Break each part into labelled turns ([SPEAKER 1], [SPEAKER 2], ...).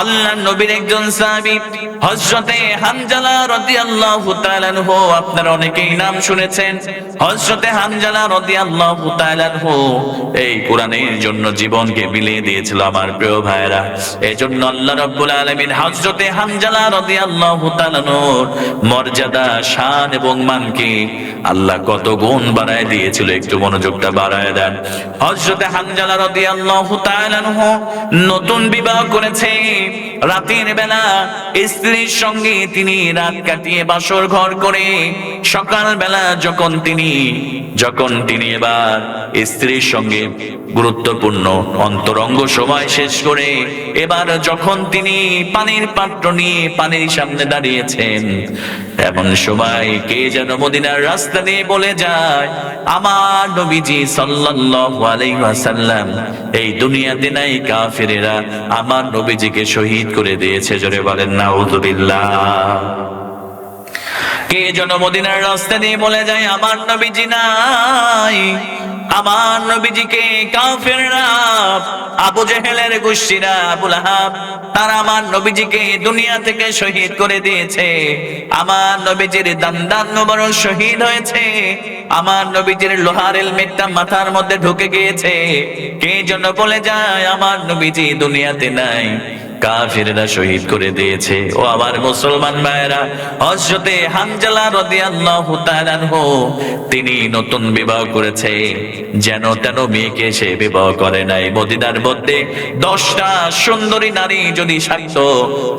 [SPEAKER 1] আল্লাহ নবীর একজন সাহাবী, হযরতে হামজালা রাদিয়াল্লাহু তাআলা আনহু, আপনারা অনেকেই নাম শুনেছেন। হযরতে হামজালা রাদিয়াল্লাহু তাআলা আনহু, এই কোরআনের জন্য জীবনকে বিলিয়ে দিয়েছিল আমার প্রিয় ভাইরা এজন্য আল্লাহ রাব্বুল আলামিন হযরতে হামজালা রাদিয়াল্লাহু তাআলা আনহুর মর্যাদা, শান এবং মানকে আল্লাহ কত গুণ বাড়ায় দিয়েছিল, একটু মনোযোগটা বাড়ায় দেন। হযরতে হামজালা রাদিয়াল্লাহু তাআলা আনহু নতুন বিবাহ করেছে রাতের বেলা স্ত্রীর সঙ্গে তিনি রাত কাটিয়ে বাসর ঘর করে সকাল বেলা যখন তিনি যখন তিনি এবার স্ত্রীর সঙ্গে গুরুত্বপূর্ণ অন্তরঙ্গ সময় শেষ করে, এবার যখন তিনি পানির পাত্র নিয়ে পানির সামনে দাঁড়িয়েছেন, এমন সময় কে যেন মদিনার রাস্তা দিয়ে বলে যায় আমার নবীজি সাল্লাল্লাহু আলাইহি ওয়াসাল্লাম, এই দুনিয়াতে নাই কাফেরেরা আমার নবীজিকে শহীদ করে দিয়েছে, জোরে বলেন নাউযুবিল্লাহ কে যেন মদিনার রাস্তা দিয়ে বলে যায়, আমার নবীজি নাই। আমার নবীজিকে কাফেররা, আবু জেহেলের গোষ্ঠীরা আবুল আহাব, তারা আমার নবীজিকে দুনিয়া থেকে শহীদ করে দিয়েছে। আমার নবীজির দান্দান বড় শহীদ হয়েছে। আমার নবীজির লোহার হেলমেটটা মাথার মধ্যে ঢুকে গিয়েছে। কে যেন বলে যায়, আমার নবীজি দুনিয়াতে নাই। কাফিররা শহীদ করে দিয়েছে। ও আমার মুসলমান ভাইয়েরা, হযরতে হামজালা রাদিয়াল্লাহু তাআলা তিনি নতুন বিবাহ করেছে। যেন তেন মেয়েকে সে বিবাহ করে নাই। মদিনার মধ্যে দশটা সুন্দরী নারী যদি থাকত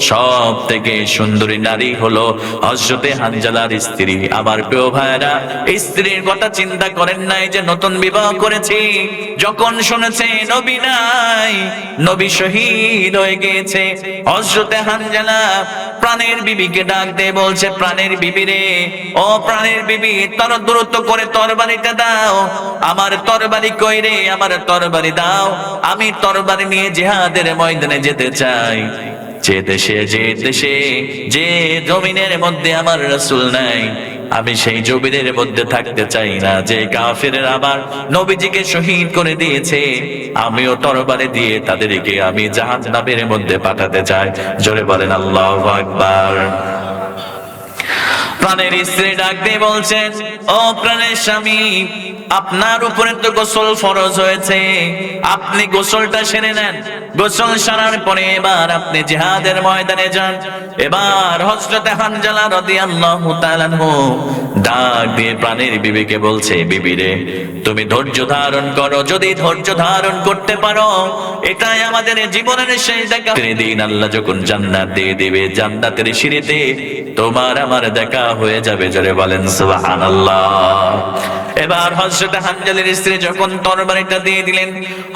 [SPEAKER 1] সব থেকে সুন্দরী নারী হলো হযরতে হানজালার স্ত্রী। আমার প্রিয় ভাইয়েরা, স্ত্রীর কথা চিন্তা করেন নাই যে নতুন বিবাহ করেছি। যখন শুনেছে, নবী নাই, নবী শহীদ হয়ে গিয়েছে। হযরতে হানজালা প্রাণের বিবিকে ডাক দিয়ে বলছে, প্রাণের বিবি রে, ও প্রাণের বিবি, তর দূরত্ব করে তরবারিটা দাও। আমার তরবারি কই রে? আমার তরবারি দাও। আমি তরবারি নিয়ে জিহাদের ময়দানে যেতে চাই। যে দেশে যে দেশে, যে জমিনের মধ্যে আমার রসুল নাই আমি সেই জমিনের মধ্যে থাকতে চাই না, যে কাফের আমার নবীজিকে শহীদ করে দিয়েছে। আমিও তরবারে দিয়ে তাদেরকে আমি জাহাজ নামের মধ্যে পাঠাতে চাই। জোরে বলেন, আল্লাহ আকবার। প্রাণের স্ত্রী ডাক দিয়ে বলছেন, ও প্রাণের স্বামী আপনার উপরে তো গোসল ফরজ হয়েছে। আপনি গোসলটা সেরে নেন। গোসল সারার পরে এবার আপনি জিহাদের ময়দানে যান। এবার হযরতে হানজালা তাআলা ডাক দিয়ে প্রাণের বিবিকে বলছে তুমি ধৈর্য ধারণ করো। যদি ধৈর্য ধারণ করতে পারো, এটাই আমাদের জীবনের শেষ দেখা। দিন আল্লাহ যখন জান্নাত দিয়ে দিবে, জান্নাতের সিঁড়িতে তোমার আমার দেখা হয়ে যাবে। জোরে বলেন, সুবহানাল্লাহ। এবার হযরতে হানজালের স্ত্রী যখন তরবারিটা দিয়ে দিলেন,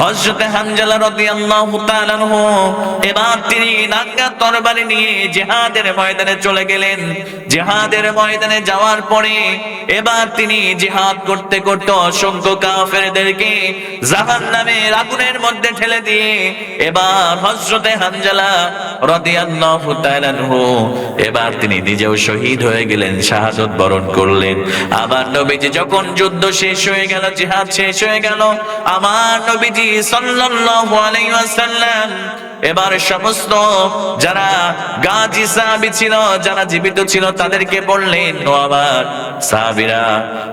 [SPEAKER 1] হযরতে হানজালা রাদিয়াল্লাহু তাআলা আনহু, এবার তিনি নাঙ্গা তরবারি নিয়ে জিহাদের ময়দানে চলে গেলেন। জিহাদের ময়দানে যাওয়ার পরে এবার তিনি জিহাদ করতে করতে অসংখ্য কাফেরদেরকে জাহান্নামের আগুনের মধ্যে ঠেলে দিয়ে এবার হযরতে হানজালা রাদিয়াল্লাহু তাআলা আনহু, এবার তিনি নিজেও শহীদ হয়ে গেলেন, শাহাদত বরণ করলেন। আবার নবীজি যখন যুদ্ধ শেষ হয়ে গেল, জিহাদ শেষ হয়ে গেল। আমার নবীজি সাল্লাল্লাহু আলাইহি ওয়াসাল্লাম, এবার সমস্ত যারা গাজী সাহাবী ছিল, যারা জীবিত ছিল, তাদেরকে বললেন, ও আমার সাহাবীরা,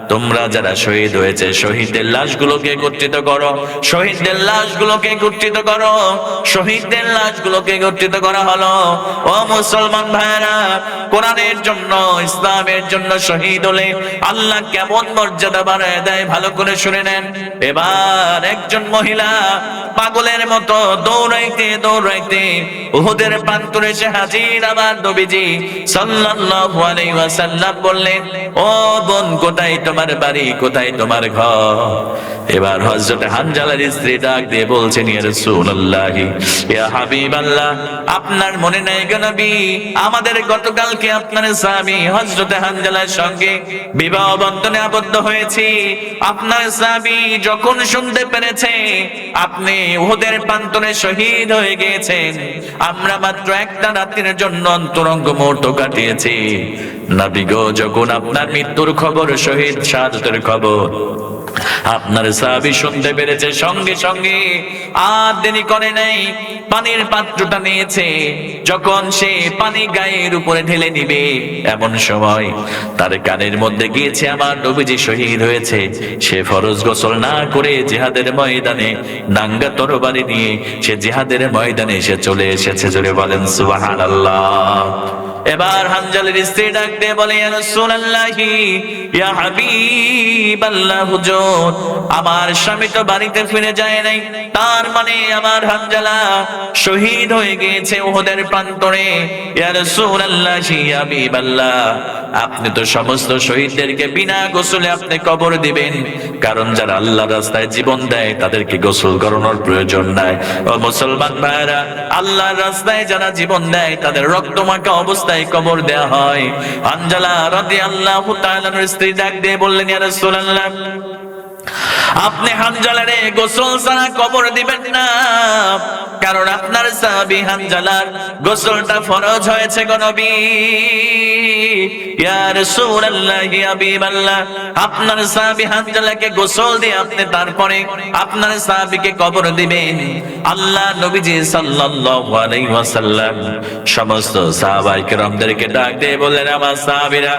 [SPEAKER 1] তোমরা যারা শহীদ হয়েছে, শহীদদের লাশগুলোকে একত্রিত করো। শহীদদের লাশগুলোকে একত্রিত করো। শহীদদের লাশগুলোকে একত্রিত করা হলো। ও মুসলমান ভাইরা কোরআনের জন্য, ইসলামের জন্য শহীদ হলে আল্লাহ কেমন মর্যাদা বাড়ায় দেয় ভালো করে শুনে নেন। এবার একজন মহিলা পাগলের মতো দৌড়াইতে দৌড়াইতে উহুদের প্রান্তরে এসে হাজির। আবার নবীজি সাল্লাল্লাহু আলাইহি ওয়াসাল্লাম বললেন, ও বোন কোথায় তোমার বাড়ি, কোথায় তোমার ঘর? এবার হযরত হানজালার স্ত্রী ডাক দিয়ে বলছেন, ইয়া রাসূলুল্লাহ, ইয়া হাবিবাল্লাহ, আপনার মনে নাই গো নবী? আমাদের গতকালকে আপনার স্বামী হযরত হানজালার সঙ্গে বিবাহ বন্ধনে আবদ্ধ হয়েছি। আপনার স্বামী যখন শুনতে পেরেছে, আপনি উহুদের প্রান্তরে শহীদ হয়ে গিয়েছেন। আমরা মাত্র একটা রাতের জন্য অন্তরঙ্গ মুহূর্ত কাটিয়েছি। নবী গো, যখন আপনার মৃত্যুর খবর শহীদ শাহাদতের খবর। আপনার সাহাবি শুনতে পেরেছে, সঙ্গে সঙ্গে আর দেরি করে নাই। পানির পাত্রটা নিয়েছে, যখন সে পানি গায়ের উপরে ঢেলে নিবে এমন সময় তার কানের মধ্যে গিয়েছে আমার নবীজি শহীদ হয়েছে। সে ফরজ গোসল না করে জেহাদের ময়দানে নাঙ্গা তরবারি নিয়ে সে জেহাদের ময়দানে এসে চলে এসেছে, জোরে বলেন, সুবহানাল্লাহ। এবার হানজালের স্ত্রী ডাক দিয়ে বলে, ইয়া রাসূলুল্লাহি, ইয়া হাবিবাল্লাহ, হুজুর, আমার স্বামী তো বাড়িতে ফিরে যায় নাই। তার মানে আমার হানজালা শহীদ হয়ে গিয়েছে ওদের প্রান্তরে। ইয়া রাসূলুল্লাহি, ইয়া হাবিবাল্লাহ আপনি তো সমস্ত শহীদদেরকে বিনা গোসলে আপনি কবর দিবেন। কারণ যারা আল্লাহ রাস্তায় জীবন দেয়, তাদেরকে গোসল করানোর প্রয়োজন নাই। ও মুসলমান ভাইরা আল্লাহ রাস্তায় যারা জীবন দেয়, তাদের রক্তমাখা অবস্থায় কবর দেয়া হয়। আঞ্জালা রাদিয়াল্লাহু তাআলার স্ত্রী ডাক দিয়ে বললেন, ইয়া রাসূলুল্লাহ আপনি হানজালারে গোসল ছাড়া কবর দিবেন না। কারণ আপনার সাহাবী হানজালার গোসলটা ফরজ হয়েছে গো আপনার হানজালাকে গোসল দিয়ে আপনি তারপরে আপনার কবর দিবেন। আল্লাহ নবীজি সাল্লাল্লাহু আলাইহি ওয়াসাল্লাম সমস্ত সাহাবাই ডাক দিয়ে বললেন, আমার সাহাবীরা,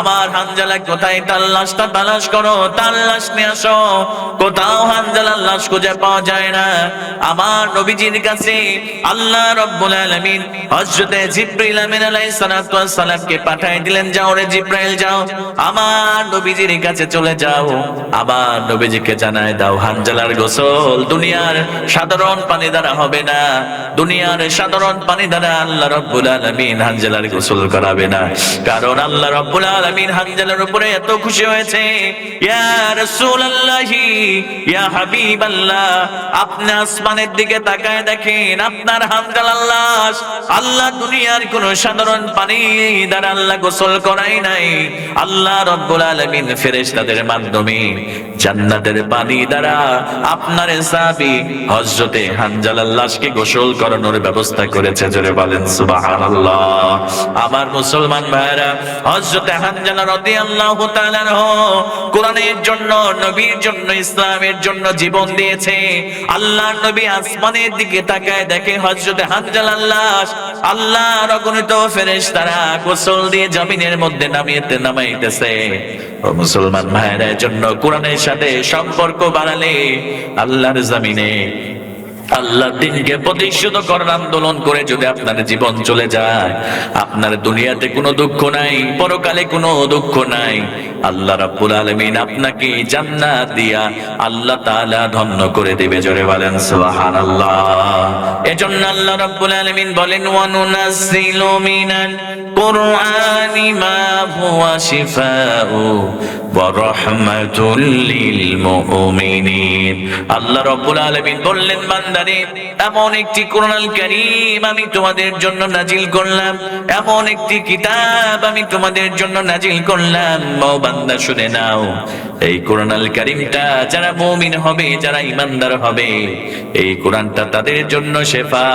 [SPEAKER 1] আমার হানজালা কোথায়? তার লাশটা তালাশ করো, তার লাশ নিয়ে আসো। কোথাও হানজালার লাশ খুঁজে পাওয়া যায় না। আমার নবীজির কাছে আল্লাহ রব্বুল আলামিন হযরতে জিবরাইল আমিন আলাইহিস সালাতু ওয়াস সালামকে পাঠিয়ে দিলেন, যাও রে জিবরাইল, যাও। আমার নবীজির কাছে চলে যাও। আমার নবীজিকে জানায় দাও, হানজালার গোসল দুনিয়ার সাধারণ পানি দ্বারা হবে না। দুনিয়ার সাধারণ পানি দ্বারা আল্লাহ রব্বুল আলামিন হানজালার গোসল করাবে না। কারণ আল্লাহ রব্বুল আলামিন হানজালার উপরে এত খুশি হয়েছে, ইয়া রাসূলুল্লাহি ইয়া হাবিবাল্লাহ। আপনি আসমানের দিকে তাকায় দেখেন, আপনার আল্লাহ। দুনিয়ার কোন সাধারণ পানি দ্বারা আল্লাহ গোসল করাই নাই। আল্লাহ রব্বুল মাধ্যমে জান্নাতের পানি দ্বারা আপনার সাহাবী হযরতে হানজালার লাশকে গোসল করানোর ব্যবস্থা করেছে। জোরে বলেন আমার মুসলমান ভাইরা হযরতে হানজালা কোরআনের জন্য নবীর জন্য, ইসলামের জন্য জীবন দিয়েছে। আল্লাহ নবী আসমানের দিকে তাকায় দেখে আল্লাহ অগণিত ফেরেশতারা গোসল দিয়ে জমিনের মধ্যে নামিয়েতে নামাইতেছে। মুসলমান ভাইয়ের জন্য কোরআনের সাথে সম্পর্ক বাড়ালে আল্লাহর জমিনে আল্লাহ দিনকে প্রতিষ্ঠিত করার আন্দোলন করে যদি আপনার জীবন চলে যায়, আপনার দুনিয়াতে কোনো দুঃখ নাই, পরকালে কোনো দুঃখ নাই, আল্লাহ রাব্বুল আলামিন আপনাকে জান্নাত দিয়া আল্লাহ তাআলা ধন্য করে দিবে, জোরে বলেন সুবহানাল্লাহ। এজন্য আল্লাহ রাব্বুল আলামিন বলেন ওয়া নুনাজ্জিলু মিনাল কুরআনি মা হুয়া শিফাউ ওয়া রাহমাতুল লিল মুমিনিন। আল্লাহ রাব্বুল আলামিন বললেন বান্দারে এমন একটি কোরআন আমি তোমাদের জন্য নাজিল করলাম। এমন একটি কিতাব আমি তোমাদের জন্য নাজিল করলাম। বান্দা, শুনে নাও। এই কোরআন যারা মুমিন হবে, যারা ইমানদার হবে, এই কোরআনটা তাদের জন্য শেফা।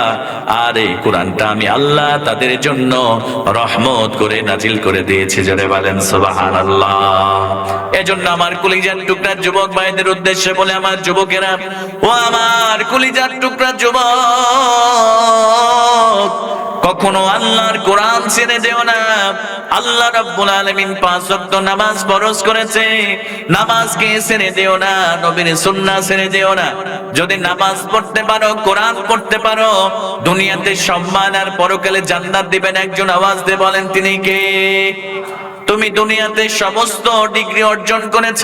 [SPEAKER 1] আর এই কোরআনটা আমি আল্লাহ তাদের জন্য রহমত করে নাজিল করে দিয়েছি। যারা বলেন, সুবহানাল্লাহ। এজন্য আমার কলিজার টুকরা যুবক ভাইদের উদ্দেশ্যে বলে আমার যুবকেরা, ও আমার কলিজার টুকরা যুবক, কখনো আল্লাহর কোরআন ছেড়ে দেও না। আল্লাহ রাব্বুল আলামিন পাঁচ ওয়াক্ত নামাজ ফরজ করেছে। নামাজকে ছেড়ে দেও না, নবীর সুন্নাহ ছেড়ে দেও না। যদি নামাজ পড়তে পারো, কোরআন পড়তে পারো, দুনিয়াতে সম্মান আর পরকালে জান্নাত দিবেন একজন আওয়াজ দিয়ে বলেন, তিনি কে? তুমি দুনিয়াতে সমস্ত ডিগ্রি অর্জন করেছ,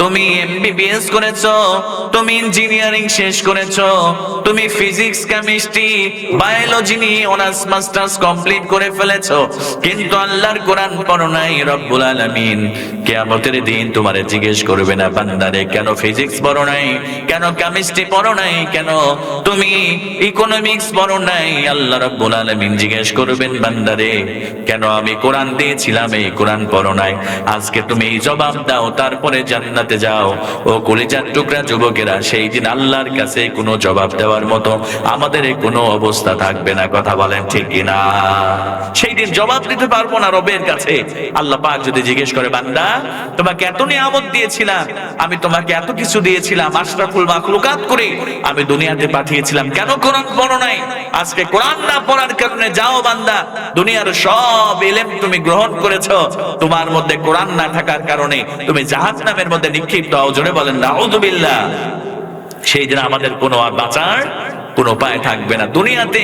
[SPEAKER 1] তুমি এমবিবিএস করেছ, তুমি ইঞ্জিনিয়ারিং শেষ করেছ, তুমি ফিজিক্স কেমিস্ট্রি বায়োলজি নিয়ে অনার্স মাস্টার্স কমপ্লিট করে ফেলেছ। কিন্তু আল্লাহর কোরআন পড়ো নাই রব্বুল আলামিন। কিয়ামতের দিন তোমারে জিজ্ঞেস করবে না, বান্দারে, কেন ফিজিক্স পড়ো নাই? কেন কেমিস্ট্রি পড়ো নাই? কেন তুমি ইকোনমিক্স পড়ো নাই? আল্লাহ রব্বুল আলামিন জিজ্ঞেস করবেন, বান্দারে, কেন আমি কোরআন দিয়েছিলাম, এই কোরআন পড়ো নাই? আজকে তুমি এই জবাব দাও, তারপরে জান্নাতে যাও। ও কলিজার টুকরা যুবকেরা, সেই দিন আল্লাহর কাছে কোনো জবাব দেওয়ার মতো আমাদের কোনো অবস্থা থাকবে না, কথা বলেন ঠিক কিনা? সেই দিন জবাব দিতে পারব না রবের কাছে। আল্লাহ পাক যদি জিজ্ঞেস করে, বান্দা তোমাকে এত নিয়ামত দিয়েছিলাম, আমি তোমাকে এত কিছু দিয়েছিলাম, আশরাফুল মাখলুকাত করে আমি দুনিয়াতে পাঠিয়েছিলাম। কেন কোরআন পড়ো নাই? আজকে কোরআন না পড়ার কারণে যাও বান্দা, দুনিয়ার সব এলেম তুমি গ্রহণ করেছ। তোমার মধ্যে কোরআন না থাকার কারণে তুমি জাহান্নামের মধ্যে নিক্ষিপ্ত হও, জোরে বলেন, নাউযুবিল্লাহ। সেই দিন আমাদের কোনো আর বাঁচার কোনো উপায় থাকবে না। দুনিয়াতে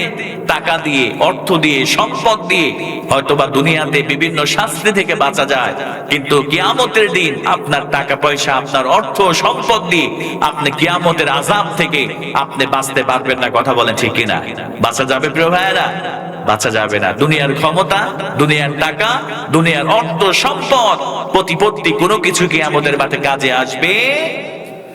[SPEAKER 1] টাকা দিয়ে, অর্থ দিয়ে, সম্পদ দিয়ে হয়তোবা দুনিয়াতে বিভিন্ন শাস্তি থেকে বাঁচা যায়। কিন্তু কিয়ামতের দিন আপনার টাকা পয়সা, আপনার অর্থ, সম্পদ দিয়ে আপনি কিয়ামতের আজাব থেকে আপনি বাঁচতে পারবেন না। কথা বলেন ঠিক কিনা? বাঁচা যাবে প্রিয় ভাইয়েরা? বাঁচা যাবে না। দুনিয়ার ক্ষমতা, দুনিয়ার টাকা, দুনিয়ার অর্থ, সম্পদ, প্রতিপত্তি কোনো কিছু কি আমাদের মাঠে কাজে আসবে